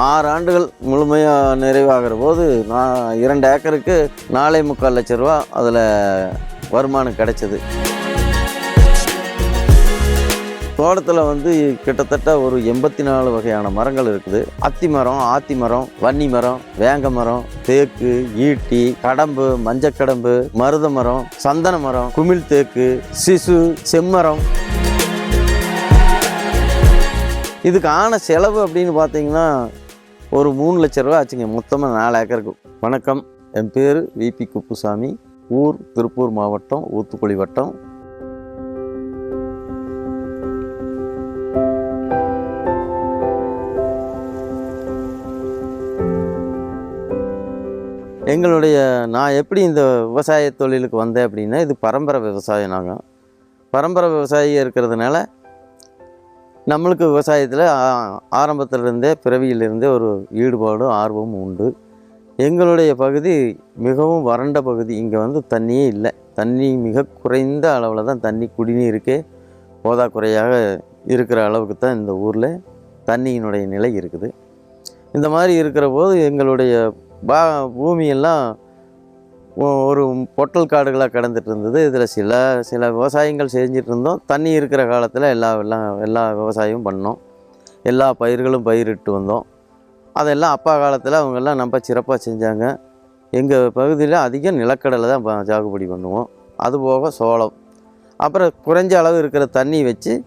ஆறு ஆண்டுகள் முழுமையாக நிறைவாகிற போது நான் இரண்டு ஏக்கருக்கு நாலே முக்கால் லட்ச ரூபா அதில் வருமானம் கிடைச்சது. தோட்டத்தில் வந்து கிட்டத்தட்ட ஒரு எண்பத்தி நாலு வகையான மரங்கள் இருக்குது. அத்தி மரம் ஆத்தி மரம் வன்னி மரம் வேங்க மரம் தேக்கு ஈட்டி கடம்பு மஞ்சக்கடம்பு மருத மரம் சந்தன மரம் குமிழ் தேக்கு சிசு செம்மரம். இதுக்கு ஆன செலவு அப்படின்னு பார்த்தீங்கன்னா ஒரு மூணு லட்ச ரூபா ஆச்சுங்க. மொத்தமாக நாலு ஏக்கருக்கு. வணக்கம். என் பேர் விபி குப்புசாமி. ஊர் திருப்பூர் மாவட்டம் ஊத்துக்குழி வட்டம். எங்களுடைய நான் எப்படி இந்த விவசாய தொழிலுக்கு வந்தேன் அப்படின்னா இது பரம்பரை விவசாயம் நாங்கள் பரம்பரை விவசாயி இருக்கிறதுனால நம்மளுக்கு விவசாயத்தில் ஆரம்பத்திலிருந்தே பிறவியிலிருந்தே ஒரு ஈடுபாடும் ஆர்வமும் உண்டு. எங்களுடைய பகுதி மிகவும் வறண்ட பகுதி. இங்கே வந்து தண்ணியே இல்லை. தண்ணி மிக குறைந்த அளவில் தான் தண்ணி குடிநீருக்கே போதாக்குறையாக இருக்கிற அளவுக்கு தான் இந்த ஊரில் தண்ணியினுடைய நிலை இருக்குது. இந்த மாதிரி இருக்கிற போது எங்களுடைய பா பூமியெல்லாம் ஒரு பொட்டல் காடுகளாக கிடந்துட்டு இருந்தது இதில் சில சில விவசாயங்கள் செஞ்சிட்டு இருந்தோம் தண்ணி இருக்கிற காலத்தில் எல்லா எல்லாம் எல்லா விவசாயமும் பண்ணோம். எல்லா பயிர்களும் பயிரிட்டு வந்தோம். அதெல்லாம் அப்பா காலத்தில் அவங்கெல்லாம் நம்ம சிறப்பாக செஞ்சாங்க. எங்கள் பகுதியில் அதிகம் நிலக்கடலை தான் சாகுபடி பண்ணுவோம். அதுபோக சோளம். அப்புறம் குறைஞ்ச அளவு இருக்கிற தண்ணி வச்சு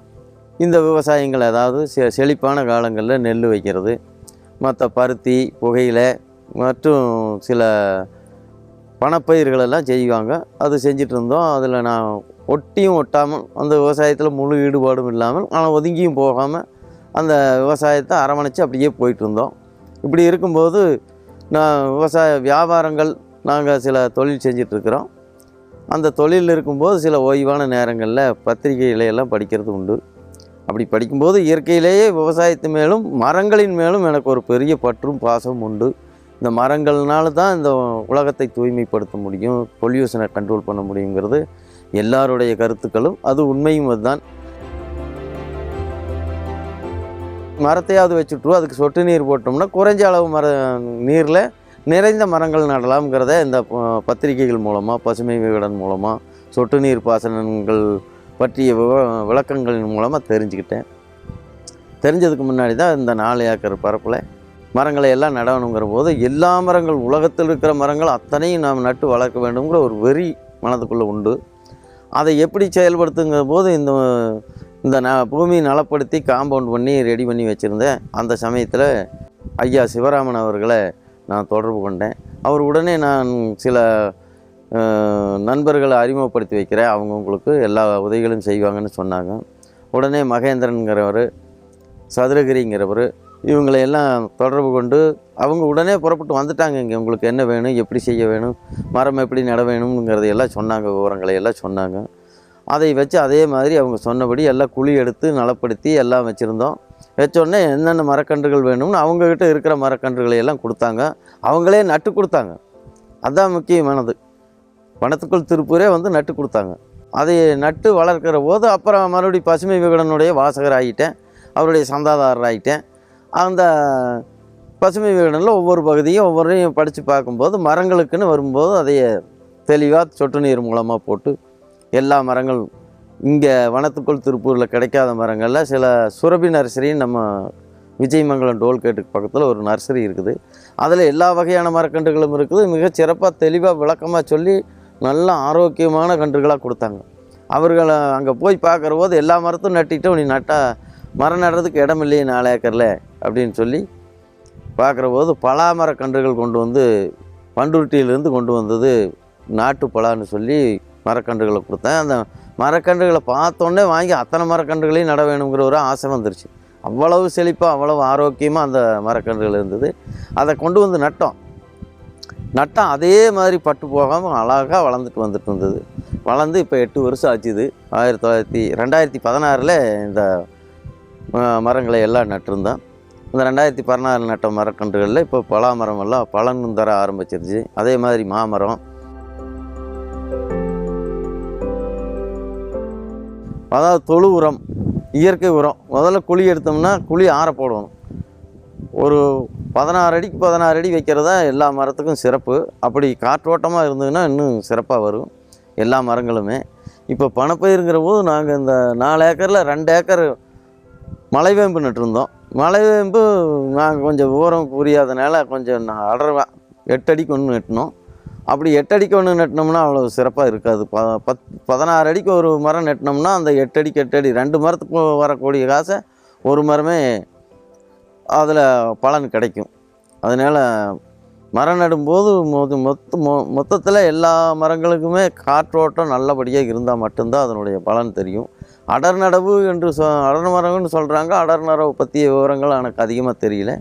இந்த விவசாயங்கள் ஏதாவது செ செழிப்பான காலங்களில் நெல் வைக்கிறது. மற்ற பருத்தி புகையிலை மற்றும் சில பணப்பயிர்களெல்லாம் செய்வாங்க. அது செஞ்சுட்டு இருந்தோம் அதில் நான் ஒட்டியும் ஒட்டாமல் அந்த விவசாயத்தில் முழு ஈடுபாடும் இல்லாமல் ஆனால் ஒதுங்கியும் போகாமல் அந்த விவசாயத்தை அரவணைச்சு அப்படியே போயிட்டு இருந்தோம் இப்படி இருக்கும்போது நான் விவசாய வியாபாரங்கள் நாங்கள் சில தொழில் செஞ்சிட்ருக்கிறோம் அந்த தொழில் இருக்கும்போது சில ஓய்வான நேரங்களில் பத்திரிகைகளை படிக்கிறது உண்டு. அப்படி படிக்கும்போது இயற்கையிலேயே விவசாயத்து மேலும் மரங்களின் மேலும் எனக்கு ஒரு பெரிய பற்றும் பாசமும் உண்டு. இந்த மரங்கள்னால தான் இந்த உலகத்தை தூய்மைப்படுத்த முடியும் பொல்யூஷனை கண்ட்ரோல் பண்ண முடியுங்கிறது எல்லாருடைய கருத்துக்களும் அது உண்மையும் அதுதான். மரத்தையாவது வச்சுட்டு அதுக்கு சொட்டு நீர் போட்டோம்னா குறைஞ்ச அளவு மர நீரில் நிறைந்த மரங்கள் நடலாம்ங்கிறத இந்த பத்திரிகைகள் மூலமாக பசுமை விகடன் மூலமாக சொட்டு நீர் பாசனங்கள் பற்றிய விவ விளக்கங்களின் மூலமாக தெரிஞ்சுக்கிட்டேன். தெரிஞ்சதுக்கு முன்னாடி தான் இந்த நாலு ஏக்கர் பரப்பில் மரங்களை எல்லாம் நடணுங்கிற போது எல்லா மரங்கள் உலகத்தில் இருக்கிற மரங்கள் அத்தனையும் நாம் நட்டு வளர்க்க வேண்டுங்கிற ஒரு வெறி மனதுக்குள்ளே உண்டு. அதை எப்படி செயல்படுத்துங்கிற போது இந்த இந்த ந பூமி நலப்படுத்தி காம்பவுண்ட் பண்ணி ரெடி பண்ணி வச்சுருந்தேன் அந்த சமயத்தில் ஐயா சிவராமன் அவர்களை நான் தொடர்பு கொண்டேன். அவர் உடனே நான் சில நண்பர்களை அறிமுகப்படுத்தி வைக்கிறேன். அவங்க உங்களுக்கு எல்லா உதவிகளும் செய்வாங்கன்னு சொன்னாங்க. உடனே மகேந்திரன்கிறவர் சதுரகிரிங்கிறவர் இவங்களை எல்லாம் தொடர்பு கொண்டு அவங்க உடனே புறப்பட்டு வந்துட்டாங்க. இங்கே உங்களுக்கு என்ன வேணும்? எப்படி செய்ய வேணும்? மரம் எப்படி நட வேணுங்கிறத எல்லாம் சொன்னாங்க. விவரங்களை எல்லாம் சொன்னாங்க. அதை வச்சு அதே மாதிரி அவங்க சொன்னபடி எல்லாம் குழி எடுத்து நலப்படுத்தி எல்லாம் வச்சுருந்தோம். வச்சோடனே என்னென்ன மரக்கன்றுகள் வேணும்னு அவங்கக்கிட்ட இருக்கிற மரக்கன்றுகளை எல்லாம் கொடுத்தாங்க. அவங்களே நட்டு கொடுத்தாங்க. அதுதான் முக்கியமானது. வனத்துக்குள் திருப்பூரே வந்து நட்டு கொடுத்தாங்க. அதை நட்டு வளர்க்கிற போது அப்புறம் மறுபடியும் பசுமை விகடனுடைய வாசகர் ஆகிட்டேன் அவருடைய சந்தாதாரர் ஆகிட்டேன் அந்த பசுமை விகடனில் ஒவ்வொரு பகுதியும் ஒவ்வொன்றையும் படித்து பார்க்கும்போது மரங்களுக்குன்னு வரும்போது அதையே தெளிவாக சொட்டு நீர் மூலமாக போட்டு எல்லா மரங்கள் இங்கே வனத்துக்குள் திருப்பூரில் கிடைக்காத மரங்களில் சில சுரபி நர்சரின்னு நம்ம விஜயமங்கலம் டோல்கேட்டுக்கு பக்கத்தில் ஒரு நர்சரி இருக்குது. அதில் எல்லா வகையான மரக்கன்றுகளும் இருக்குது. மிக சிறப்பாக தெளிவாக விளக்கமாக சொல்லி நல்ல ஆரோக்கியமான கன்றுகளாக கொடுத்தாங்க. அவர்களை அங்கே போய் பார்க்குற போது எல்லா மரத்தும் நட்டிட்டு நீ நட்டால் மரம் நடுறதுக்கு இடம் இல்லையே நாலு ஏக்கரில் அப்படின்னு சொல்லி பார்க்குற போது பலா மரக்கன்றுகள் கொண்டு வந்து பண்டுருட்டியிலேருந்து கொண்டு வந்தது நாட்டு பலான்னு சொல்லி மரக்கன்றுகளை கொடுத்தேன். அந்த மரக்கன்றுகளை பார்த்தோன்னே வாங்கி அத்தனை மரக்கன்றுகளையும் நட வேணுங்கிற ஒரு ஆசை வந்துருச்சு. அவ்வளவு செழிப்பாக அவ்வளவு ஆரோக்கியமாக அந்த மரக்கன்றுகள் இருந்தது. அதை கொண்டு வந்து நட்டோம். நட்டால் அதே மாதிரி பட்டு போகாமல் அழகாக வளர்ந்துட்டு வந்துட்டு இருந்தது. வளர்ந்து இப்போ எட்டு வருஷம் ஆச்சுது ஆயிரத்தி தொள்ளாயிரத்தி ரெண்டாயிரத்தி பதினாறில் இந்த மரங்களை எல்லாம் நட்டிருந்தோம் இந்த ரெண்டாயிரத்தி பதினாறு நட்ட மரக்கன்றுகளில் இப்போ பலா மரம் எல்லாம் பலனும் தர ஆரம்பிச்சிருச்சு. அதே மாதிரி மாமரம். அதாவது தொழு உரம் இயற்கை உரம். முதல்ல குழி எடுத்தோம்னா குழி ஆற போடணும் ஒரு பதினாறு அடிக்கு பதினாறு அடி வைக்கிறதா எல்லா மரத்துக்கும் சிறப்பு. அப்படி காற்றோட்டமாக இருந்ததுன்னா இன்னும் சிறப்பாக வரும். எல்லா மரங்களுமே. இப்போ பணப்பயிருங்கிற போது நாங்கள் இந்த நாலு ஏக்கரில் ரெண்டு ஏக்கர் மலைவேம்பு நட்டிருந்தோம். மலைவேம்பு நாங்கள் கொஞ்சம் விவரம் புரியாதனால கொஞ்சம் நான் அடர்வா எட்டடிக்கு ஒன்று நட்டினோம். அப்படி எட்டடிக்கு ஒன்று நட்டினோம்னா அவ்வளோ சிறப்பாக இருக்காது. ப பத் பதினாறு அடிக்கு ஒரு மரம் நட்டினோம்னா அந்த எட்டடிக்கு எட்டடி ரெண்டு மரத்துக்கு வரக்கூடிய காசை ஒரு மரமே அதில் பலன் கிடைக்கும். அதனால் மரம் நடும்போது மொத்த மொத்த மொ மொத்தத்தில் எல்லா மரங்களுக்குமே காற்றோட்டம் நல்லபடியாக இருந்தால் மட்டும்தான் அதனுடைய பலன் தெரியும். அடர் நடவு என்று சொ அடர் மரம்னு சொல்கிறாங்க அடர் நடவு பற்றிய விவரங்கள் எனக்கு அதிகமாக தெரியல.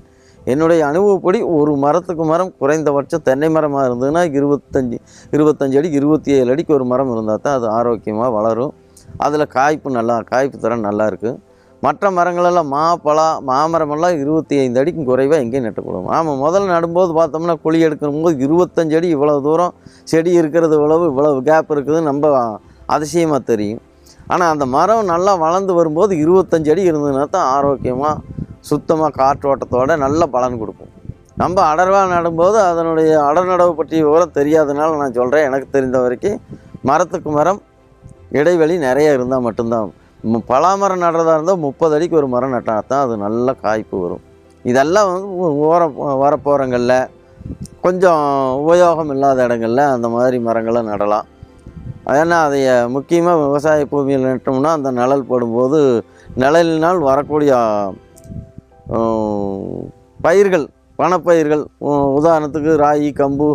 என்னுடைய அனுபவப்படி ஒரு மரத்துக்கு மரம் குறைந்தபட்சம் தென்னை மரமாக இருந்ததுன்னா இருபத்தஞ்சி இருபத்தஞ்சு அடி இருபத்தி ஏழு அடிக்கு ஒரு மரம் இருந்தால் தான் அது ஆரோக்கியமாக வளரும். அதில் காய்ப்பு நல்லா காய்ப்பு தரம் நல்லா இருக்குது மற்ற மரங்களெல்லாம் மா பலா மாமரமெல்லாம் இருபத்தி ஐந்து அடிக்கும் குறைவாக எங்கேயும் நட்டுக்கூடும் ஆமாம் முதல்ல நடும்போது பார்த்தோம்னா குழி எடுக்கும்போது இருபத்தஞ்சு அடி இவ்வளோ தூரம் செடி இருக்கிறது இவ்வளவு இவ்வளவு கேப் இருக்குது. நம்ம அதிசயமாக தெரியும். ஆனால் அந்த மரம் நல்லா வளர்ந்து வரும்போது இருபத்தஞ்சு அடி இருந்ததுன்னா தான் ஆரோக்கியமாக சுத்தமாக காற்றோட்டத்தோட நல்ல பலன் கொடுக்கும். நம்ம அடர்வாக நடும்போது அதனுடைய அடர் நடவு பற்றிய விவரம் தெரியாதனால நான் சொல்கிறேன் எனக்கு தெரிந்த வரைக்கும் மரத்துக்கு மரம் இடைவெளி நிறைய இருந்தால் மட்டும்தான். பலாமரம் நடுறதா இருந்தால் முப்பது அடிக்கு ஒரு மரம் நட்டால் தான் அது நல்ல காய்ப்பு வரும். இதெல்லாம் வந்து ஓரம் வரப்போகிறங்களில் கொஞ்சம் உபயோகம் இல்லாத இடங்களில் அந்த மாதிரி மரங்களை நடலாம். ஏன்னா அதை முக்கியமாக விவசாய பூமியில் நட்டோம்னா அந்த நிழல் போடும்போது நிழலினால் வரக்கூடிய பயிர்கள் பணப்பயிர்கள் உதாரணத்துக்கு ராகி கம்பு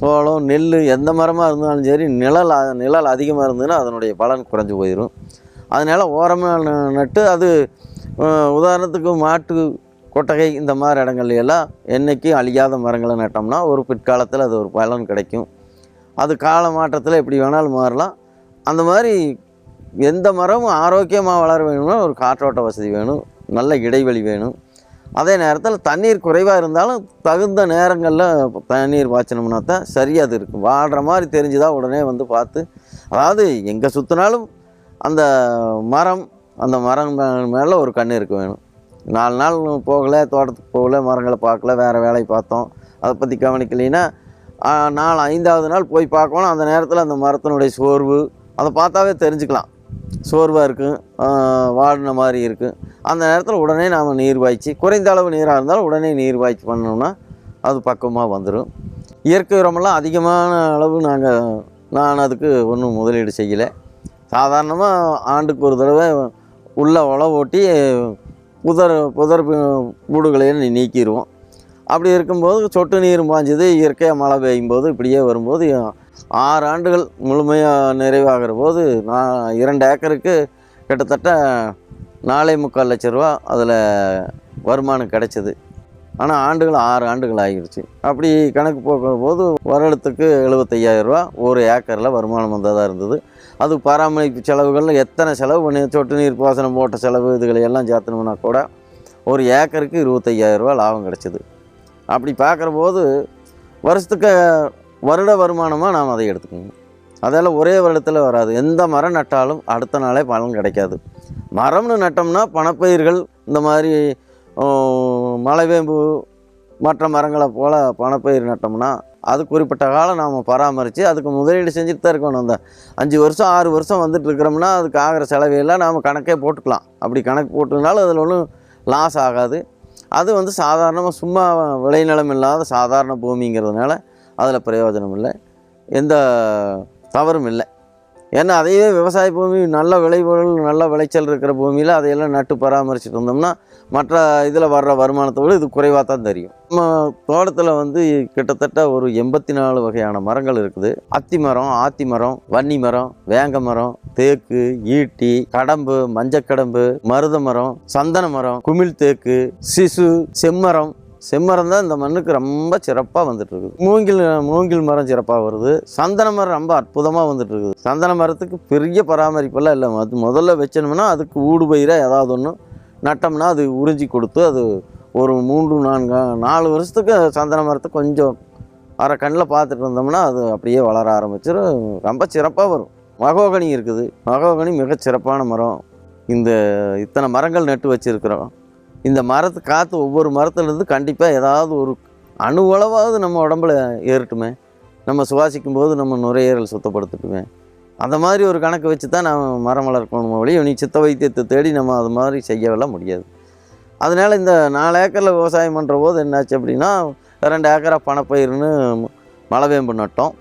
சோளம் நெல் எந்த மரமாக இருந்தாலும் சரி நிழல் நிழல் அதிகமாக இருந்ததுன்னா அதனுடைய பலன் குறைஞ்சி போயிடும். அதனால் ஓரமாக நட்டு அது உதாரணத்துக்கு மாட்டு கொட்டகை இந்த மாதிரி இடங்கள்ல எல்லாம் என்றைக்கும் அழியாத மரங்களை நட்டோம்னா ஒரு பிற்காலத்தில் அது ஒரு பலன் கிடைக்கும். அது கால மாற்றத்தில் எப்படி வேணாலும் மாறலாம். அந்த மாதிரி எந்த மரமும் ஆரோக்கியமாக வளர வேணும்னா ஒரு காற்றோட்ட வசதி வேணும் நல்ல இடைவெளி வேணும். அதே நேரத்தில் தண்ணீர் குறைவாக இருந்தாலும் தகுந்த நேரங்களில் தண்ணீர் பாய்ச்சணும்னா தான் சரியாக அது இருக்கும் வாழ்கிற மாதிரி தெரிஞ்சுதா உடனே வந்து பார்த்து அதாவது எங்கே சுற்றினாலும் அந்த மரம் அந்த மரம் மேலே ஒரு கண் இருக்க வேணும். நாலு நாள் போகல தோட்டத்துக்கு போகல மரங்களை பார்க்கல வேறு வேலையை பார்த்தோம். அதை பற்றி கவனிக்கலைன்னா நாலு ஐந்தாவது நாள் போய் பார்க்கணும். அந்த நேரத்தில் அந்த மரத்தினுடைய சோர்வு அதை பார்த்தாவே தெரிஞ்சுக்கலாம். சோர்வாக இருக்கும் வாடின மாதிரி இருக்கும் அந்த நேரத்தில் உடனே நாம் நீர் பாய்ச்சி குறைந்த அளவு நீராக இருந்தாலும் உடனே நீர் பாய்ச்சி பண்ணோம்னா அது பக்குவமாக வந்துடும் இயற்கை உரமெல்லாம் அதிகமான அளவு நாங்கள் நான் அதுக்கு ஒன்றும் முதலீடு செய்யலை. சாதாரணமாக ஆண்டுக்கு ஒரு தடவை உள்ள உழவு ஓட்டி புதர் புதர் கூடுகளையும் நீக்கிடுவோம் அப்படி இருக்கும்போது சொட்டு நீர் பாய்ஞ்சது இயற்கையாக மழை பெய்யும் போது இப்படியே வரும்போது ஆறு ஆண்டுகள் முழுமையாக நிறைவாகிற போது நான் இரண்டு ஏக்கருக்கு கிட்டத்தட்ட நாலே முக்கால் லட்ச ரூபா அதில் வருமானம் கிடச்சிது. ஆனால் ஆண்டுகள் ஆறு ஆண்டுகள் ஆகிடுச்சு. அப்படி கணக்கு போக்கிற போது வருடத்துக்கு எழுபத்தையாயிரரூவா ஒரு ஏக்கரில் வருமானம் வந்ததாக இருந்தது. அது பராமரிப்பு செலவுகள் எத்தனை செலவு பண்ணி சொட்டு நீர் பாசனம் போட்ட செலவு இதுகளை எல்லாம் சேர்த்தணும்னா கூட ஒரு ஏக்கருக்கு இருபத்தையாயிரரூவா லாபம் கிடச்சிது. அப்படி பார்க்குற போது வருஷத்துக்கு வருட வருமானமாக நாம் அதை எடுத்துக்கணும். அதெல்லாம் ஒரே வருடத்தில் வராது. எந்த மரம் நட்டாலும் அடுத்த நாளே பலன் கிடைக்காது. மரம்னு நட்டோம்னா பணப்பயிர்கள் இந்த மாதிரி மலைவேம்பு மற்ற மரங்களை போல் பணப்பயிர் நட்டோம்னா அது குறிப்பிட்ட காலம் நாம் பராமரித்து அதுக்கு முதலீடு செஞ்சுட்டு தான் இருக்கணும். அந்த அஞ்சு வருஷம் ஆறு வருஷம் வந்துட்டு இருக்கிறோம்னா அதுக்கு ஆகிற செலவையெல்லாம் நாம் கணக்கே போட்டுக்கலாம். அப்படி கணக்கு போட்டதுனால அதில் ஒன்றும் லாஸ் ஆகாது. அது வந்து சாதாரணமாக சும்மா விளைநிலம் இல்லாத சாதாரண பூமிங்கிறதுனால அதில் பிரயோஜனம் இல்லை எந்த தவறும் இல்லை. ஏன்னா அதையே விவசாய பூமி நல்ல விளைபொருள் நல்ல விளைச்சல் இருக்கிற பூமியில் அதையெல்லாம் நட்டு பராமரிச்சுட்டு வந்தோம்னா மற்ற இதில் வர்ற வருமானத்தை விட இது குறைவாக தான் தெரியும். நம்ம தோட்டத்தில் வந்து கிட்டத்தட்ட ஒரு எண்பத்தி நாலு வகையான மரங்கள் இருக்குது. அத்தி மரம் ஆத்தி மரம் வன்னி மரம் வேங்க மரம் தேக்கு ஈட்டி கடம்பு மஞ்சக்கடம்பு மருத மரம் சந்தன மரம் குமிழ் தேக்கு சிசு செம்மரம் செம்மரம் தான் இந்த மண்ணுக்கு ரொம்ப சிறப்பாக வந்துட்டு இருக்குது மூங்கில் மூங்கில் மரம் சிறப்பாக வருது. சந்தன மரம் ரொம்ப அற்புதமாக வந்துட்டு இருக்குது சந்தன மரத்துக்கு பெரிய பராமரிப்பெல்லாம் இல்லை. அது முதல்ல வச்சோம்னா அதுக்கு ஊடு பயிராக ஏதாவது ஒன்று நட்டோம்னா அது உறிஞ்சி கொடுத்து அது ஒரு மூன்று நான்கு நாலு வருஷத்துக்கு சந்தன மரத்தை கொஞ்சம் அரை கண்ணில் பார்த்துட்டு இருந்தோம்னா அது அப்படியே வளர ஆரம்பிச்சிடும் ரொம்ப சிறப்பாக வரும். மகோகனி இருக்குது. மகோகனி மிக சிறப்பான மரம். இந்த இத்தனை மரங்கள் நட்டு வச்சுருக்கிறோம். இந்த மரத்து காற்று ஒவ்வொரு மரத்துலேருந்து கண்டிப்பாக ஏதாவது ஒரு அணுவளவாவது நம்ம உடம்புல ஏறட்டுமே. நம்ம சுவாசிக்கும் போது நம்ம நுரையீரல் சுத்தப்படுத்தட்டுமே. அந்த மாதிரி ஒரு கணக்கு வச்சு தான் நான் மரம் வளர்க்கணும் வழியும் நீ சித்த வைத்தியத்தை தேடி நம்ம அது மாதிரி செய்யவெல்லாம் முடியாது. அதனால் இந்த நாலு ஏக்கரில் விவசாயம் பண்ணுற போது என்னாச்சு அப்படின்னா ரெண்டு ஏக்கராக பணப்பயிர்னு மலவேம்பு நட்டோம்.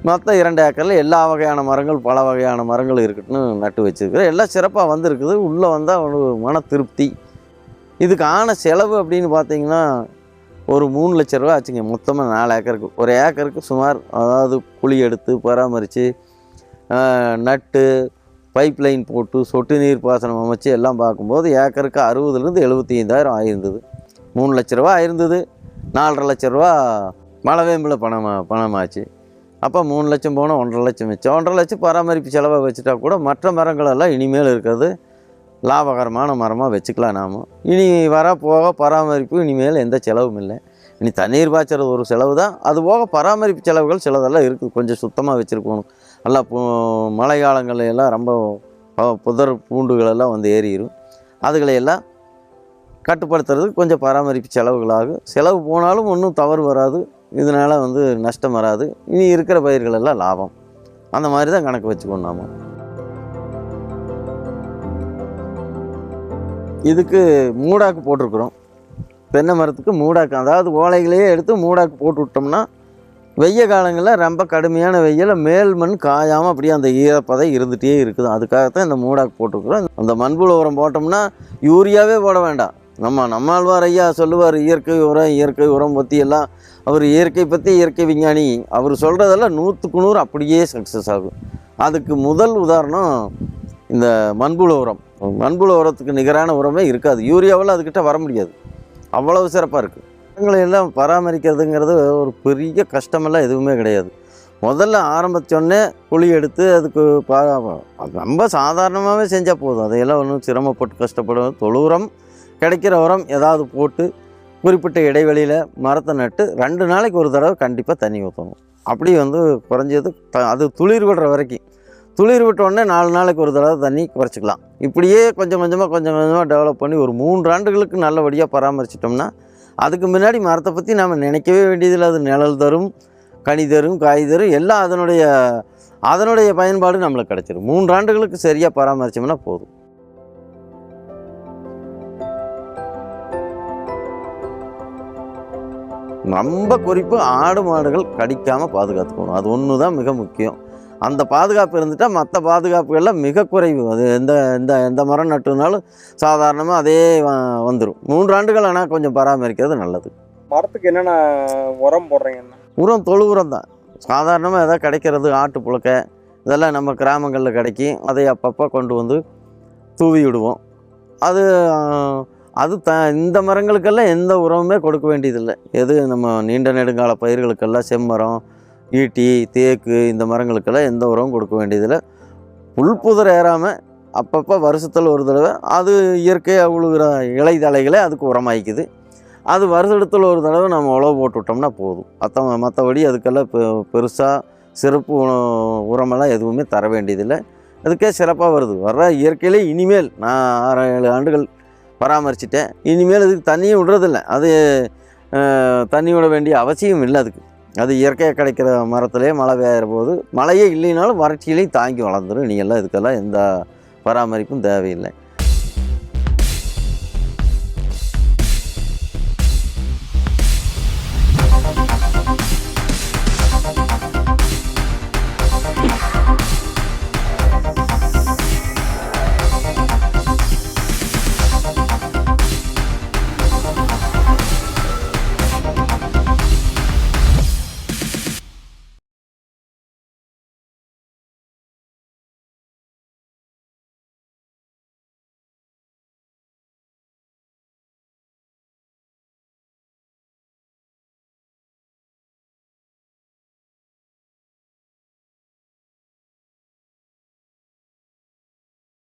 மற்ற இரண்டு ஏக்கரில் எல்லா வகையான மரங்கள் பல வகையான மரங்கள் இருக்குன்னு நட்டு வச்சுருக்கிறேன் எல்லாம் சிறப்பாக வந்திருக்குது. உள்ளே வந்தால் ஒரு மன திருப்தி. இதுக்கு ஆன செலவு அப்படின்னு பார்த்தீங்கன்னா ஒரு மூணு லட்ச ரூபா ஆச்சுங்க. மொத்தமாக நாலு ஏக்கருக்கு. ஒரு ஏக்கருக்கு சுமார் அதாவது குழி எடுத்து பராமரித்து நட்டு பைப் லைன் போட்டு சொட்டு நீர் பாசனம் அமைச்சு எல்லாம் பார்க்கும்போது ஏக்கருக்கு அறுபதுலேருந்து எழுபத்தி ஐந்தாயிரம் ஆயிருந்தது. மூணு லட்ச ரூபா ஆயிருந்தது. நாலரை லட்ச ரூபா மலவேம்பில் பணம் பணமாச்சு. அப்போ மூணு லட்சம் போனால் ஒன்றரை லட்சம் மிச்சம். ஒன்றரை லட்சம் பராமரிப்பு செலவை வச்சுட்டா கூட மற்ற மரங்களெல்லாம் இனிமேல் இருக்கிறது. லாபகரமான மரமாக வச்சுக்கலாம் நாம். இனி வர போக பராமரிப்பு இனிமேல் எந்த செலவும் இல்லை. இனி தண்ணீர் பாய்ச்சறது ஒரு செலவு தான் அது போக பராமரிப்பு செலவுகள் சிலதெல்லாம் இருக்குது கொஞ்சம் சுத்தமாக வச்சுருக்கணும். நல்லா மழை காலங்கள்ல எல்லாம் ரொம்ப புதர் பூண்டுகளெல்லாம் வந்து ஏறிடும் அதுகளையெல்லாம் கட்டுப்படுத்துறது கட்டுப்படுத்துறதுக்கு கொஞ்சம் பராமரிப்பு செலவுகளாகும் செலவு போனாலும் ஒன்றும் தவறு வராது. இதனால் வந்து நஷ்டம் வராது. இனி இருக்கிற பயிர்களெல்லாம் லாபம். அந்த மாதிரி தான் கணக்கு வச்சுக்கணும் நாம. இதுக்கு மூடாக்கு போட்டிருக்குறோம். தென்னை மரத்துக்கு மூடாக்கு. அதாவது ஓலைகளையே எடுத்து மூடாக்கு போட்டு விட்டோம்னா வெய்ய காலங்களில் ரொம்ப கடுமையான வெயில் மேல் மண் காயாமல் அப்படியே அந்த ஈரப்பதை இருந்துகிட்டே இருக்குது. அதுக்காகத்தான் இந்த மூடாக்கு போட்டுருக்குறோம். அந்த மண்புழு உரம் போட்டோம்னா யூரியாவே போட வேண்டாம். நம்ம நம்மாழ்வார் ஐயா சொல்லுவார் இயற்கை உரம் இயற்கை உரம் பற்றி எல்லாம். அவர் இயற்கை பற்றி இயற்கை விஞ்ஞானி. அவர் சொல்கிறதெல்லாம் நூற்றுக்கு நூறு அப்படியே சக்ஸஸ் ஆகும். அதுக்கு முதல் உதாரணம் இந்த மண்புழு உரம் மண்புழு உரத்துக்கு நிகரான உரமே இருக்காது. யூரியாவில் அதுக்கிட்ட வர முடியாது. அவ்வளவு சிறப்பாக இருக்குது மரங்களை எல்லாம் பராமரிக்கிறதுங்கிறது ஒரு பெரிய கஷ்டமெல்லாம் எதுவுமே கிடையாது. முதல்ல ஆரம்பித்தோடனே குழி எடுத்து அதுக்கு பா ரொம்ப சாதாரணமாகவே செஞ்சால் போதும். அதையெல்லாம் ஒன்றும் சிரமப்பட்டு கஷ்டப்படும் தொழு உரம் கிடைக்கிற உரம் ஏதாவது போட்டு குறிப்பிட்ட இடைவெளியில் மரத்தை நட்டு ரெண்டு நாளைக்கு ஒரு தடவை கண்டிப்பாக தண்ணி ஊற்றணும் அப்படி வந்து குறைஞ்சது அது துளிர் விடுற வரைக்கும். துளிர் விட்டோடனே நாலு நாளைக்கு ஒரு தடவை தண்ணி குறைச்சிக்கலாம். இப்படியே கொஞ்சம் கொஞ்சமாக கொஞ்சம் கொஞ்சமாக டெவலப் பண்ணி ஒரு மூன்று ஆண்டுகளுக்கு நல்லபடியாக பராமரிச்சிட்டோம்னா அதுக்கு முன்னாடி மரத்தை பற்றி நாம் நினைக்கவே வேண்டியதில்லை. அது நிழல் தரும் கனி தரும் காய் தரும் எல்லாம் அதனுடைய அதனுடைய பயன்பாடு நம்மளுக்கு கிடச்சிடும் மூன்று ஆண்டுகளுக்கு சரியாக பராமரித்தோம்னா போதும். ரொம்ப குறிப்பு ஆடு மாடுகள் கடிக்காமல் பாதுகாத்துக்கணும். அது ஒன்று தான் மிக முக்கியம். அந்த பாதுகாப்பு இருந்துட்டால் மற்ற பாதுகாப்புகள்லாம் மிக குறைவு. அது எந்த எந்த எந்த மரம் நட்டுனாலும் சாதாரணமாக அதே வந்துடும் மூன்று ஆண்டுகள் ஆனால் கொஞ்சம் பராமரிக்கிறது நல்லது. மரத்துக்கு என்னென்ன உரம் போடுறீங்கண்ணா உரம் தொழு உரம் தான். சாதாரணமாக எதாவது கிடைக்கிறது ஆட்டு புழுக்க இதெல்லாம் நம்ம கிராமங்களில் கிடைக்கும் அதை அப்பப்போ கொண்டு வந்து தூவி விடுவோம். அது அது த இந்த மரங்களுக்கெல்லாம் எந்த உரமுமே கொடுக்க வேண்டியதில்லை. எது நம்ம நீண்ட நெடுங்கால பயிர்களுக்கெல்லாம் செம்மரம் ஈட்டி தேக்கு இந்த மரங்களுக்கெல்லாம் எந்த உரமும் கொடுக்க வேண்டியதில்லை. புல்புதர் ஏறாமல் அப்பப்போ வருஷத்தில் ஒரு தடவை அது இயற்கையாக உழுகிற இலை தலைகளே அதுக்கு உரமாய்க்குது அது வருஷத்தில் ஒரு தடவை நம்ம உழவு போட்டு விட்டோம்னா போதும். மற்ற மற்றபடி அதுக்கெல்லாம் பெ பெருசாக சிறப்பு உரமெல்லாம் எதுவுமே தர வேண்டியதில்லை. அதுக்கே சிறப்பாக வருது. வர்ற இயற்கையிலே இனிமேல் நான் ஆறு ஏழு ஆண்டுகள் பராமரிச்சிட்டேன். இனிமேல் இதுக்கு தண்ணியும் விடுறதில்ல. அது தண்ணி விட வேண்டிய அவசியம் இல்லை அதுக்கு. அது இயற்கையாக கிடைக்கிற மரத்துலேயே மழை பெய்கிற போது மழையே இல்லைனாலும் வறட்சியிலையும் தாங்கி வளர்ந்துடும் இனி எல்லாம் இதுக்கெல்லாம் எந்த பராமரிப்பும் தேவையில்லை.